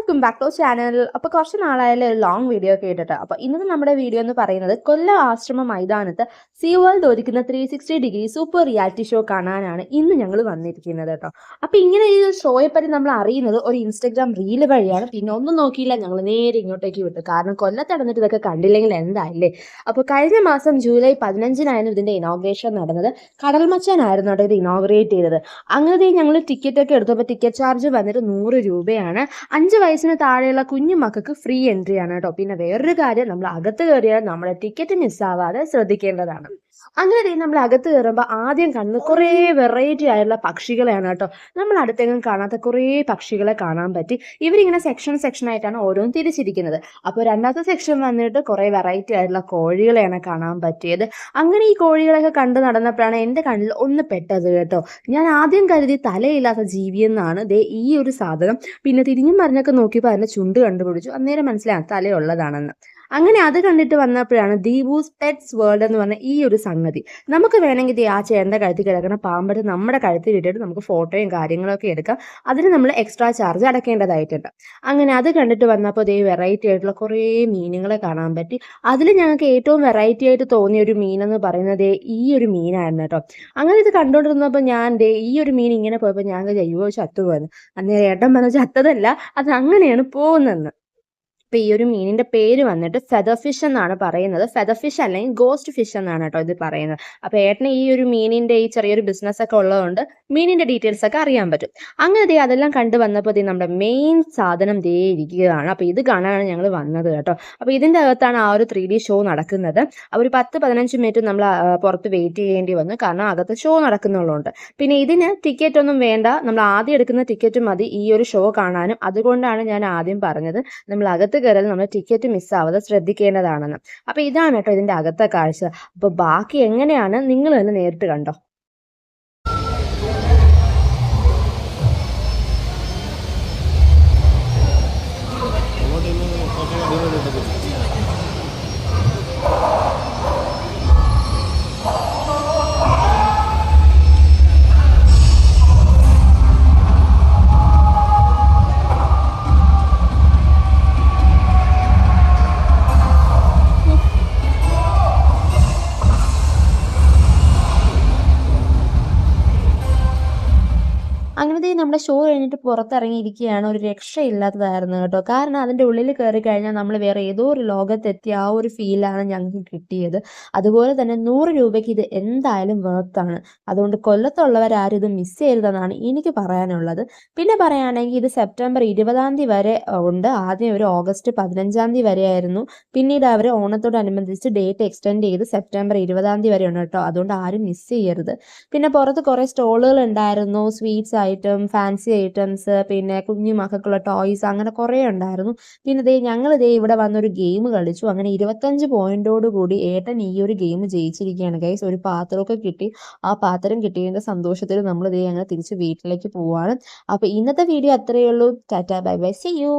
Welcome back to channel അപ്പോൾ കുറച്ച് നാളായാലും ഒരു ലോങ് വീഡിയോ ഒക്കെ ഇട്ടിട്ട്. അപ്പോൾ ഇന്നത്തെ നമ്മുടെ വീഡിയോ എന്ന് പറയുന്നത് കൊല്ലം ആശ്രമ മൈതാനത്ത് സി വേൾഡ് ഒരുക്കുന്ന three sixty degree super reality show കാണാനാണ് ഇന്ന് ഞങ്ങൾ വന്നിരിക്കുന്നത് കേട്ടോ അപ്പോൾ ഇങ്ങനെ ഈ ഷോയെ പറ്റി നമ്മൾ അറിയുന്നത് ഒരു ഇൻസ്റ്റഗ്രാം റീൽ വഴിയാണ്. പിന്നെ ഒന്നും നോക്കിയില്ല ഞങ്ങൾ നേരെ ഇങ്ങോട്ടേക്ക് വിട്ടു. കാരണം കൊല്ലത്ത് നടന്നിട്ട് ഇതൊക്കെ കണ്ടില്ലെങ്കിൽ എന്തായില്ലേ? അപ്പോൾ കഴിഞ്ഞ മാസം ജൂലൈ പതിനഞ്ചിനായിരുന്നു ഇതിന്റെ ഇനോഗ്രേഷൻ നടന്നത്. കടൽമച്ചനായിരുന്നു കേട്ടോ ഇത് ഇനോഗ്രേറ്റ് ചെയ്തത്. അങ്ങനെ ഞങ്ങൾ ടിക്കറ്റ് ഒക്കെ എടുത്തപ്പോൾ ടിക്കറ്റ് ചാർജ് വന്നിട്ട് നൂറ് രൂപയാണ്. അഞ്ച് വയസ്സിന് താഴെയുള്ള കുഞ്ഞു മക്കൾക്ക് ഫ്രീ എൻട്രി ആണ് കേട്ടോ. പിന്നെ വേറൊരു കാര്യം നമ്മൾ അകത്ത് കയറിയാൽ നമ്മുടെ ടിക്കറ്റ് മിസ്സാവാതെ ശ്രദ്ധിക്കേണ്ടതാണ്. അങ്ങനെ നമ്മൾ അകത്ത് കയറുമ്പോൾ ആദ്യം കാണുന്നത് കുറേ വെറൈറ്റി ആയിട്ടുള്ള പക്ഷികളെയാണ് കേട്ടോ. നമ്മൾ അടുത്തെങ്കിലും കാണാത്ത കുറേ പക്ഷികളെ കാണാൻ പറ്റി. ഇവരിങ്ങനെ സെക്ഷൻ സെക്ഷൻ ആയിട്ടാണ് ഓരോന്നും തിരിച്ചിരിക്കുന്നത്. അപ്പോൾ രണ്ടാമത്തെ സെക്ഷൻ വന്നിട്ട് കുറേ വെറൈറ്റി ആയിട്ടുള്ള കോഴികളെയാണ് കാണാൻ പറ്റിയത്. അങ്ങനെ ഈ കോഴികളൊക്കെ കണ്ട് നടന്നപ്പോഴാണ് എന്റെ കണ്ണിൽ ഒന്ന് പെട്ടത് കേട്ടോ. ഞാൻ ആദ്യം കരുതി തലയില്ലാത്ത ജീവിയെന്നാണ് ദേ ഈ ഒരു സാധനം. പിന്നെ തിരിഞ്ഞും മറിഞ്ഞൊക്കെ നോക്കിയപ്പോൾ അതിന്റെ ചുണ്ട് കണ്ടുപിടിച്ചു. അന്നേരം മനസ്സിലായി തലയുള്ളതാണെന്ന്. അങ്ങനെ അത് കണ്ടിട്ട് വന്നപ്പോഴാണ് ദീപൂസ് പെറ്റ്സ് വേൾഡ് എന്ന് പറഞ്ഞ ഈ ഒരു സംഗതി. നമുക്ക് വേണമെങ്കിൽ ആ ചേട്ടന്റെ കഴുത്തിൽ കിടക്കുന്ന പാമ്പെടുത്ത് നമ്മുടെ കഴുത്തിൽ ഇട്ടിട്ട് നമുക്ക് ഫോട്ടോയും കാര്യങ്ങളൊക്കെ എടുക്കാം. അതിന് നമ്മൾ എക്സ്ട്രാ ചാർജ് അടക്കേണ്ടതായിട്ടുണ്ട്. അങ്ങനെ അത് കണ്ടിട്ട് വന്നപ്പോൾ ദേ വെറൈറ്റി ആയിട്ടുള്ള കുറേ മീനുകളെ കാണാൻ പറ്റി. അതിൽ ഞങ്ങൾക്ക് ഏറ്റവും വെറൈറ്റി ആയിട്ട് തോന്നിയ ഒരു മീൻ എന്ന് പറയുന്നത് ഈ ഒരു മീനായിരുന്നു കേട്ടോ. അങ്ങനെ ഇത് കണ്ടുകൊണ്ടിരുന്നപ്പോൾ ഞാൻ ദേ ഈ ഒരു മീൻ ഇങ്ങനെ പോയപ്പോൾ ഞാൻ വിചാരിച്ചു, ചത്തു ചത്തുപോയെന്ന്. അന്നേരം ഏട്ടൻ പറഞ്ഞ ചത്തതല്ല അത് അങ്ങനെയാണ് പോകുന്നതെന്ന്. ഇപ്പം ഈ ഒരു മീനിന്റെ പേര് വന്നിട്ട് ഫെദർ ഫിഷ് എന്നാണ് പറയുന്നത്. ഫെദർ ഫിഷ് അല്ലെങ്കിൽ ഗോസ്റ്റ് ഫിഷ് എന്നാണ് കേട്ടോ ഇത് പറയുന്നത്. അപ്പോൾ ഏട്ടന് ഈ ഒരു മീനിന്റെ ഈ ചെറിയൊരു ബിസിനസ് ഒക്കെ ഉള്ളതുകൊണ്ട് മീനിന്റെ ഡീറ്റെയിൽസ് ഒക്കെ അറിയാൻ പറ്റും. അങ്ങനെ ദേ അതെല്ലാം കണ്ടു വന്നപ്പോൾ ദേ നമ്മുടെ മെയിൻ സാധനം ദേ ഇരിക്കുകയാണ്. അപ്പോൾ ഇത് കാണാനാണ് ഞങ്ങൾ വന്നത് കേട്ടോ. അപ്പോൾ ഇതിന്റെ അകത്താണ് ആ ഒരു ത്രീ ഡി ഷോ നടക്കുന്നത്. അപ്പോൾ ഒരു പത്ത് പതിനഞ്ച് മിനിറ്റ് നമ്മൾ പുറത്ത് വെയിറ്റ് ചെയ്യേണ്ടി വന്നു. കാരണം അകത്ത് ഷോ നടക്കുന്നുള്ളതുകൊണ്ട്. പിന്നെ ഇതിന് ടിക്കറ്റ് ഒന്നും വേണ്ട. നമ്മൾ ആദ്യം എടുക്കുന്ന ടിക്കറ്റ് മതി ഈ ഒരു ഷോ കാണാനും. അതുകൊണ്ടാണ് ഞാൻ ആദ്യം പറഞ്ഞത്. നമ്മൾ അകത്ത് കയറിയാൽ നമ്മൾ ടിക്കറ്റ് മിസ്സാവാതെ ശ്രദ്ധിക്കേണ്ടതാണെന്ന്. അപ്പോൾ ഇതാണ് കേട്ടോ ഇതിന്റെ അകത്തെ കാഴ്ച. അപ്പോൾ ബാക്കി എങ്ങനെയാണ് നിങ്ങൾ തന്നെ നേരിട്ട് കണ്ടോ? 안 ദേ നമ്മുടെ ഷോ കഴിഞ്ഞിട്ട് പുറത്തിറങ്ങിയിരിക്കുകയാണ്. ഒരു രക്ഷയില്ലാത്തതായിരുന്നു കേട്ടോ. കാരണം അതിന്റെ ഉള്ളിൽ കയറി കഴിഞ്ഞാൽ നമ്മൾ വേറെ ഏതോ ഒരു ലോകത്തെത്തിയ ആ ഒരു ഫീലാണ് ഞങ്ങൾക്ക് കിട്ടിയത്. അതുപോലെ തന്നെ നൂറ് രൂപയ്ക്ക് ഇത് എന്തായാലും വേർത്താണ് അതുകൊണ്ട് കൊല്ലത്തുള്ളവരാരും ഇത് മിസ് ചെയ്യരുതെന്നാണ് എനിക്ക് പറയാനുള്ളത്. പിന്നെ പറയുകയാണെങ്കിൽ ഇത് സെപ്റ്റംബർ ഇരുപതാം തീയതി വരെ ഉണ്ട്. ആദ്യം ഒരു ഓഗസ്റ്റ് പതിനഞ്ചാം തീയതി വരെ ആയിരുന്നു പിന്നീട് അവർ ഓണത്തോടനുബന്ധിച്ച് ഡേറ്റ് എക്സ്റ്റെൻഡ് ചെയ്ത് സെപ്റ്റംബർ ഇരുപതാം തീയതി വരെ ഉണ്ട് കേട്ടോ. അതുകൊണ്ട് ആരും മിസ് ചെയ്യരുത്. പിന്നെ പുറത്ത് കുറേ സ്റ്റോളുകൾ ഉണ്ടായിരുന്നു. സ്വീറ്റ്സ് ഐറ്റം ഫാൻസി ഐറ്റംസ് പിന്നെ കുഞ്ഞു മക്കൾക്കുള്ള ടോയ്സ് അങ്ങനെ കുറേ ഉണ്ടായിരുന്നു. പിന്നെ ദേ ഞങ്ങൾ ദേ ഇവിടെ വന്നൊരു ഗെയിം കളിച്ചു. അങ്ങനെ ഇരുപത്തഞ്ച് കൂടി ഏട്ടൻ ഈ ഒരു ഗെയിം ജയിച്ചിരിക്കുകയാണ്. ഗൈസ് ഒരു പാത്രമൊക്കെ കിട്ടി. ആ പാത്രം കിട്ടിയതിന്റെ സന്തോഷത്തിൽ നമ്മൾ ദേ അങ്ങനെ തിരിച്ച് വീട്ടിലേക്ക് പോവാണ്. അപ്പോൾ ഇന്നത്തെ വീഡിയോ അത്രയേ ഉള്ളൂ. Tata bye bye. See you